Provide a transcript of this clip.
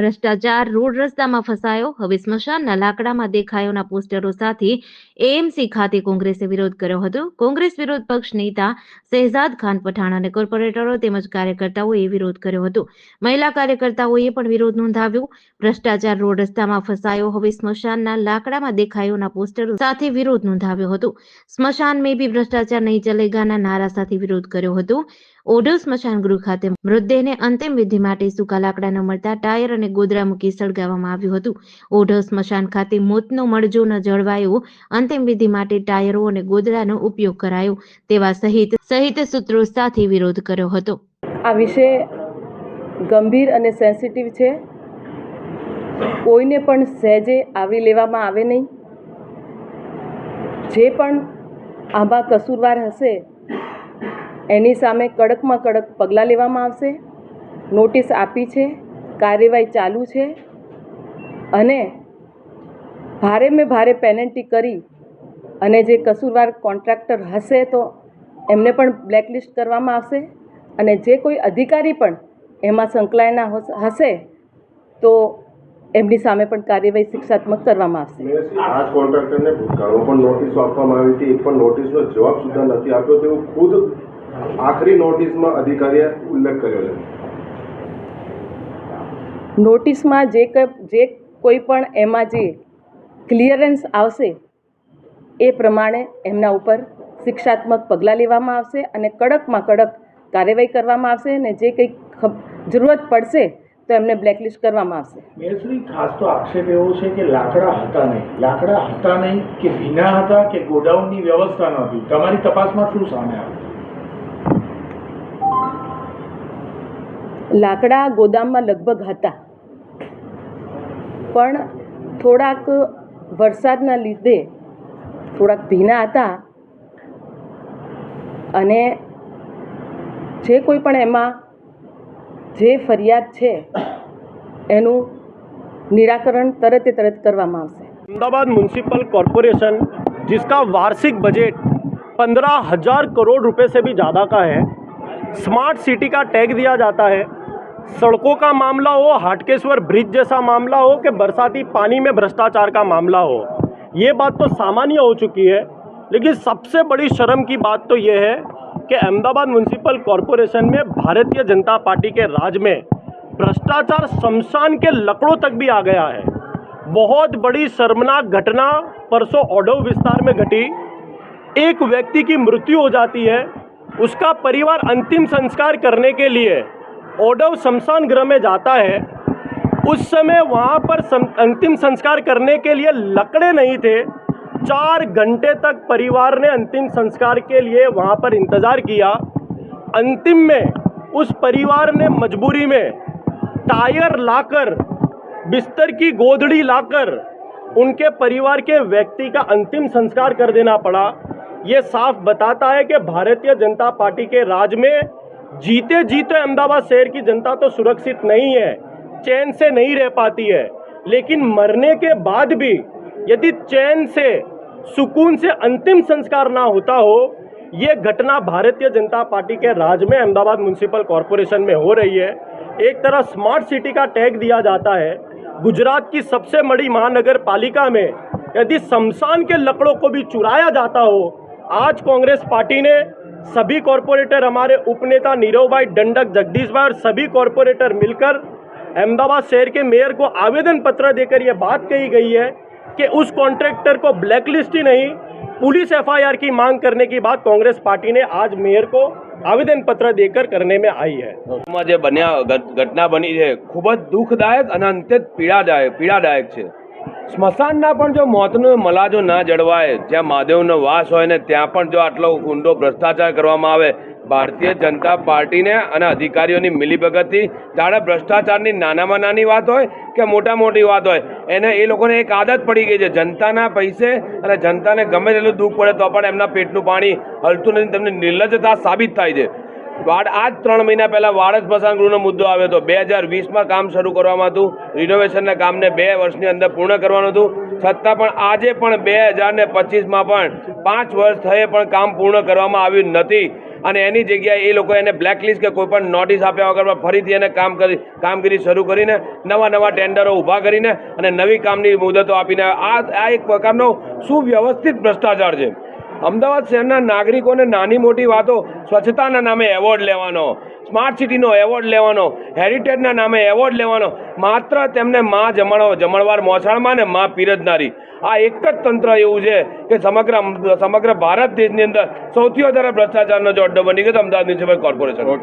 ભ્રષ્ટાચાર રોડ રસ્તામાં ફસાયો. હવે સ્મશાનના લાકડામાં દેખાયોના પોસ્ટરો સાથે એએમસી ખાતે કોંગ્રેસે વિરોધ કર્યો હતો. કોંગ્રેસ વિરોધ પક્ષ નેતા શહેજાદ ખાન પઠાણ અને કોર્પોરેટરો તેમજ કાર્યકર્તાઓએ વિરોધ કર્યો હતો. મહિલા કાર્યકર્તાઓએ પણ વિરોધ નોંધાવ્યો. ભ્રષ્ટાચાર રોડ રસ્તામાં ફસાયો. હવે સ્મશાનના લાકડામાં દેખાયોના પોસ્ટરો સાથે વિરોધ નોંધાવ્યો હતો. સ્મશાન મેં બી ભ્રષ્ટાચાર નહીં ચલેગાના નારા સાથે વિરોધ કર્યો હતો. ઓઢવ સ્મશાન ગૃહ ખાતે મૃતદેહને અંતિમ વિધિ માટે સૂકા લાકડાના મળતા ટાયર અને ગોદરા મૂકી સળગાવવામાં આવ્યું હતું. ઓઢવ સ્મશાન ખાતે મોતનો મળજો ન જળવાયો. અંતિમ વિધિ માટે ટાયરો અને ગોદરાનો ઉપયોગ કરાયો. તેવા સહિત સહિત સૂત્રો સાથે વિરોધ કર્યો હતો. આ વિષય ગંભીર અને સેન્સિટિવ છે. કોઈને પણ સહેજે આવરી લેવામાં આવે નહીં. જે પણ આમાં કસૂરવાર હશે એની સામે કડકમાં કડક પગલાં લેવામાં આવશે. નોટિસ આપી છે. કાર્યવાહી ચાલુ છે. અને ભારે મેં ભારે પેનલ્ટી કરી અને જે કસૂરવાર કોન્ટ્રાક્ટર હશે તો એમને પણ બ્લેકલિસ્ટ કરવામાં આવશે. અને જે કોઈ અધિકારી પણ એમાં સંકળાયેલા હશે તો એમની સામે પણ કાર્યવાહી શિક્ષાત્મક કરવામાં આવશે. આ કોન્ટ્રાક્ટરને પણ નોટિસો આપવામાં આવી હતી. એક પણ નોટિસનો જવાબ સુધા નથી આપ્યો. તેવું ખુદ આખરી નોટિસમાં અધિકારીએ ઉલ્લેખ કર્યો છે. નોટિસમાં જે જે કોઈ પણ એમાં જે ક્લિયરન્સ આવશે એ પ્રમાણે એમના ઉપર શિક્ષાત્મક પગલાં લેવામાં આવશે અને કડકમાં કડક કાર્યવાહી કરવામાં આવશે અને જે કંઈ જરૂરત પડશે તો એમને બ્લેકલિસ્ટ કરવામાં આવશે. મેશ્રી ખાસ તો આક્ષેપ એવો છે કે લાકડા હતા નહીં. લાકડા હતા નહીં કે ભીના હતા કે ગોડાઉનની વ્યવસ્થા નહોતી. તમારી તપાસમાં શું સામે આવ્યું? લાકડા ગોદામમાં લગભગ હતા પણ થોડાક વરસાદના લીધે થોડાક ભીના હતા અને જે કોઈ પણ એમાં જે ફરિયાદ છે એનું નિરાકરણ તરતે તરત કરવામાં આવશે अहमदाबाद म्यूनसिपल कॉरपोरेशन जिसका वार्षिक बजट पंद्रह हजार करोड़ रुपए से भी ज़्यादा का है स्मार्ट सिटी का टैग दिया जाता है सड़कों का मामला हो, हाटकेश्वर ब्रिज जैसा मामला हो कि बरसाती पानी में भ्रष्टाचार का मामला हो, ये बात तो सामान्य हो चुकी है। लेकिन सबसे बड़ी शर्म की बात तो ये है कि अहमदाबाद म्यूनसिपल कॉरपोरेशन में भारतीय जनता पार्टी के राज में भ्रष्टाचार शमशान के लकड़ों तक भी आ गया है। बहुत बड़ी शर्मनाक घटना परसों ओडव विस्तार में घटी। एक व्यक्ति की मृत्यु हो जाती है, उसका परिवार अंतिम संस्कार करने के लिए ओडव शमशान गृह में जाता है। उस समय वहाँ पर अंतिम संस्कार करने के लिए लकड़े नहीं थे। चार घंटे तक परिवार ने अंतिम संस्कार के लिए वहाँ पर इंतज़ार किया। अंतिम में उस परिवार ने मजबूरी में टायर लाकर, बिस्तर की गोदड़ी लाकर उनके परिवार के व्यक्ति का अंतिम संस्कार कर देना पड़ा। ये साफ़ बताता है कि भारतीय जनता पार्टी के राज में जीते जीते अहमदाबाद शहर की जनता तो सुरक्षित नहीं है, चैन से नहीं रह पाती है। लेकिन मरने के बाद भी यदि चैन से, सुकून से अंतिम संस्कार ना होता हो, ये घटना भारतीय जनता पार्टी के राज में अहमदाबाद म्यूनसिपल कॉरपोरेशन में हो रही है। एक तरह स्मार्ट सिटी का टैग दिया जाता है। गुजरात की सबसे बड़ी महानगर पालिका में यदि शमशान के लकड़ों को भी चुराया जाता हो, आज कांग्रेस पार्टी ने सभी कॉरपोरेटर हमारे उपनेता नीरव भाई दंडक जगदीश भाई और सभी कॉरपोरेटर मिलकर अहमदाबाद शहर के मेयर को आवेदन पत्र देकर यह बात कही गई है कि उस कॉन्ट्रैक्टर को ब्लैकलिस्ट ही नहीं पुलिस एफआईआर की मांग करने की बात कांग्रेस पार्टी ने आज मेयर को आवेदन पत्र देकर करने में आई है માં જે બન્યા ઘટ- ઘટના બની છે ખૂબ જ દુઃખદાયક અને અંતે પીડાદાયક પીડાદાયક છે સ્મશાનના પણ જો મોતનો મલાજો ના જળવાય, જ્યાં મહાદેવનો વાસ હોય ને ત્યાં પણ જો આટલો ઊંડો ભ્રષ્ટાચાર કરવામાં આવે, ભારતીય જનતા પાર્ટીને અને અધિકારીઓની મિલીભગતથી જાણે ભ્રષ્ટાચારની નાનામાં નાની વાત હોય કે મોટા મોટી વાત હોય, એને એ લોકોને એક આદત પડી ગઈ છે. જનતાના પૈસે અને જનતાને ગમે તેટલું દુઃખ પડે તો પણ એમના પેટનું પાણી હલતું નથી, તેમની નિર્લજ્જતા સાબિત થાય છે. વાડ આજ ત્રણ મહિના પહેલાં વાડજ સ્મશાન ગૃહનો મુદ્દો આવ્યો હતો. બે હજાર વીસમાં કામ શરૂ કરવામાં હતું. રિનોવેશનના કામને બે વર્ષની અંદર પૂર્ણ કરવાનું હતું. છતાં પણ આજે પણ બે હજાર ને પચીસમાં પણ પાંચ વર્ષ થયે પણ કામ પૂર્ણ કરવામાં આવ્યું નથી. અને એની જગ્યાએ એ લોકો એને બ્લેકલિસ્ટ કે કોઈ પણ નોટિસ આપ્યા વગર ફરીથી એને કામ કરી, કામગીરી શરૂ કરીને નવા નવા ટેન્ડરો ઊભા કરીને અને નવી કામની મુદતો આપીને આ આ એક પ્રકારનો સુવ્યવસ્થિત ભ્રષ્ટાચાર છે. અમદાવાદ શહેરના નાગરિકોને નાની મોટી વાતો સ્વચ્છતાના નામે એવોર્ડ લેવાનો સ્માર્ટ સિટીનો એવોર્ડ લેવાનો હેરિટેજના નામે એવોર્ડ લેવાનો, માત્ર તેમને માં જમણો, જમણવાર મોસાળમાં ને માં પીરજનારી. આ એક જ તંત્ર એવું છે કે સમગ્ર સમગ્ર ભારત દેશની અંદર સૌથી વધારે ભ્રષ્ટાચારનો જો અડ્ડો બની ગયો તો અમદાવાદ મ્યુનિસિપલ કોર્પોરેશન